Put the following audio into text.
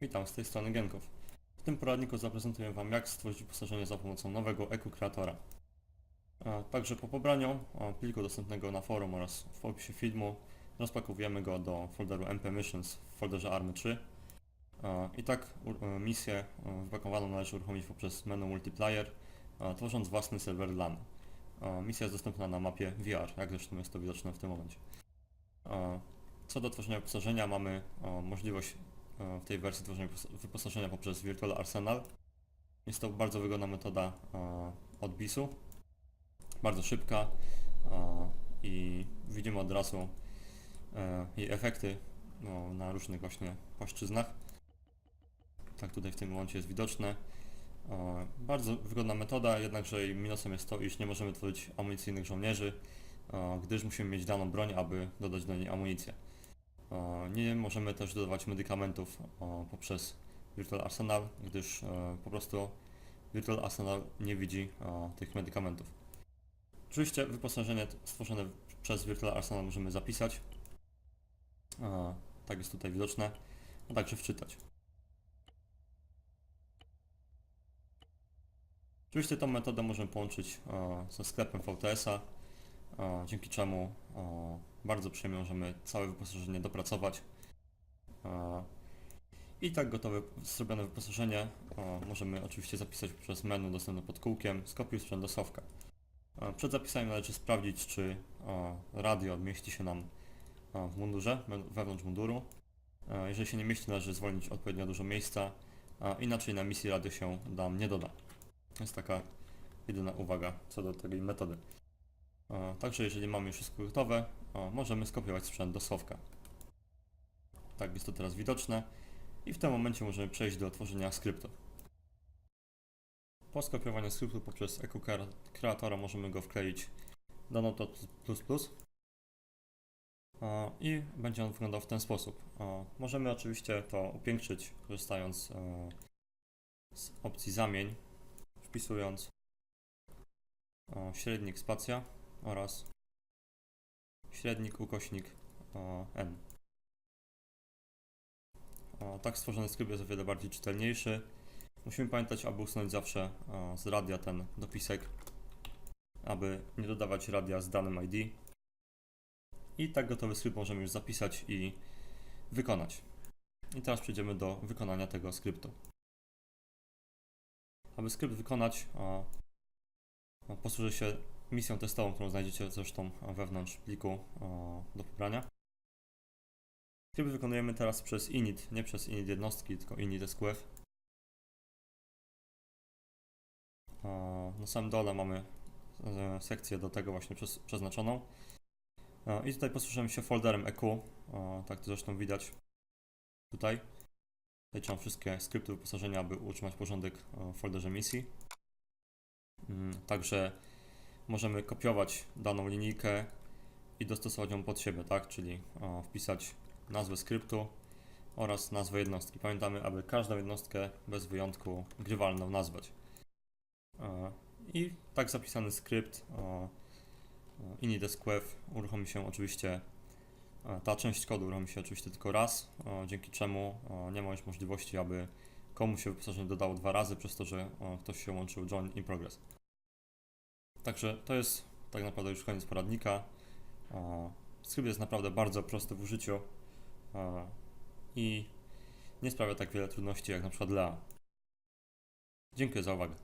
witam z tej strony Genkow. W tym poradniku zaprezentuję Wam jak stworzyć wyposażenie za pomocą nowego EQ Creatora. A, Także po pobraniu a, pliku dostępnego na forum oraz w opisie filmu rozpakowujemy go do folderu MP Missions w folderze ARMY 3. A, I tak e, misję e, wypakowaną należy uruchomić poprzez menu Multiplayer, a, tworząc własny serwer LAN. Misja jest dostępna na mapie VR, jak zresztą jest to widoczne w tym momencie. Co do tworzenia wyposażenia mamy możliwość e, w tej wersji tworzenia wypos- wyposażenia poprzez Virtual Arsenal. Jest to bardzo wygodna metoda e, odbisu, bardzo szybka e, i widzimy od razu e, jej efekty no, na różnych właśnie płaszczyznach. Tak tutaj w tym momencie jest widoczne. E, Bardzo wygodna metoda, jednakże jej minusem jest to, iż nie możemy tworzyć amunicyjnych żołnierzy, e, gdyż musimy mieć daną broń, aby dodać do niej amunicję. Nie możemy też dodawać medykamentów poprzez Virtual Arsenal, gdyż e, po prostu Virtual Arsenal nie widzi tych medykamentów. Oczywiście wyposażenie stworzone przez Virtual Arsenal możemy zapisać. Tak jest tutaj widoczne, a także wczytać. Oczywiście tą metodę możemy połączyć ze sklepem VTS-a, dzięki czemu bardzo przyjemnie możemy całe wyposażenie dopracować. I tak gotowe, zrobione wyposażenie możemy oczywiście zapisać przez menu dostępne pod kółkiem skopiuj sprzęt do. E, Przed zapisaniem należy sprawdzić, czy radio mieści się nam w mundurze, we- wewnątrz munduru. Jeżeli się nie mieści, należy zwolnić odpowiednio dużo miejsca, inaczej na misji radio się nam nie doda. Jest taka jedyna uwaga co do tej metody. Także jeżeli mamy już wszystko gotowe, e, możemy skopiować sprzęt do Sofka. Tak jest to teraz widoczne i w tym momencie możemy przejść do tworzenia skryptu. Po skopiowaniu skryptu poprzez EQ Creatora możemy go wkleić do Notepad++ e, i będzie on wyglądał w ten sposób. Możemy oczywiście to upiększyć korzystając z opcji zamień, wpisując średnik spacja oraz średnik ukośnik e, n. O, tak stworzony skrypt jest o wiele bardziej czytelniejszy. Musimy pamiętać, aby usunąć zawsze e, z radia ten dopisek, aby nie dodawać radia z danym ID. I tak gotowy skrypt możemy już zapisać i wykonać. I teraz przejdziemy do wykonania tego skryptu. Aby skrypt wykonać, e, posłużę się misją testową, którą znajdziecie zresztą wewnątrz pliku e, do pobrania. Skrypt wykonujemy teraz przez init, nie przez init jednostki, tylko init SQF. E, Na samym dole mamy e, sekcję do tego właśnie przeznaczoną. I tutaj posłużymy się folderem EQ, tak to zresztą widać tutaj. Zaliczam wszystkie skrypty wyposażenia, aby utrzymać porządek w folderze misji. Mm, Także możemy kopiować daną linijkę i dostosować ją pod siebie, tak? Czyli e, wpisać nazwę skryptu oraz nazwę jednostki. Pamiętamy, aby każdą jednostkę bez wyjątku grywalną nazwać. I tak zapisany skrypt init.sqf uruchomi się oczywiście, ta część kodu uruchomi się oczywiście tylko raz, e, dzięki czemu e, nie ma już możliwości, aby komuś się wyposażenie dodało dwa razy, przez to, że e, ktoś się łączył join in progress. Także to jest tak naprawdę już koniec poradnika. Skrypt jest naprawdę bardzo prosty w użyciu i nie sprawia tak wiele trudności jak na przykład Lea. Dziękuję za uwagę.